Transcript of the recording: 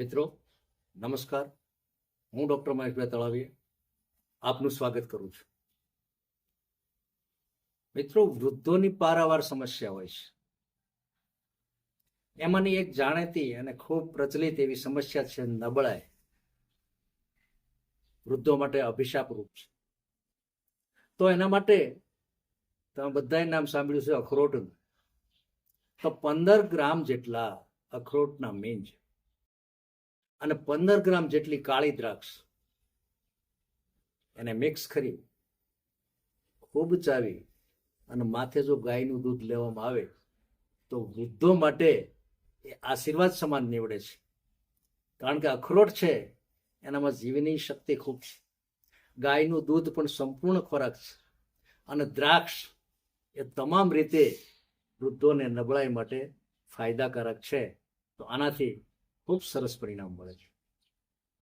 મિત્રો, નમસ્કાર. હું ડૉક્ટર મહેશભાઈ તળાવીએ આપનું સ્વાગત કરું છું. મિત્રો, વૃદ્ધોની પારાવાર સમસ્યા હોય છે. એમાંની એક જાણીતી અને ખૂબ પ્રચલિત એવી સમસ્યા છે નબળાઈ. વૃદ્ધો માટે અભિશાપ રૂપ છે. તો એના માટે તમે બધાએ નામ સાંભળ્યું છે અખરોટનું. તો પંદર ગ્રામ જેટલા અખરોટના મીંજ અને પંદર ગ્રામ જેટલી કાળી દ્રાક્ષ. એને મિક્સ કરી, ખૂબ ચાવી અને માથે જો ગાયનું દૂધ લેવામાં આવે, તો વૃદ્ધો માટે એ આશીર્વાદ સમાન નીવડે છે. કારણ કે અખરોટ છે, એનામાં જીવની શક્તિ ખૂબ છે. ગાયનું દૂધ પણ સંપૂર્ણ ખોરાક છે. અને દ્રાક્ષ એ તમામ રીતે વૃદ્ધોને નબળાઈ માટે ફાયદાકારક છે. તો આનાથી ખૂબ સરસ પરિણામ મળે છે.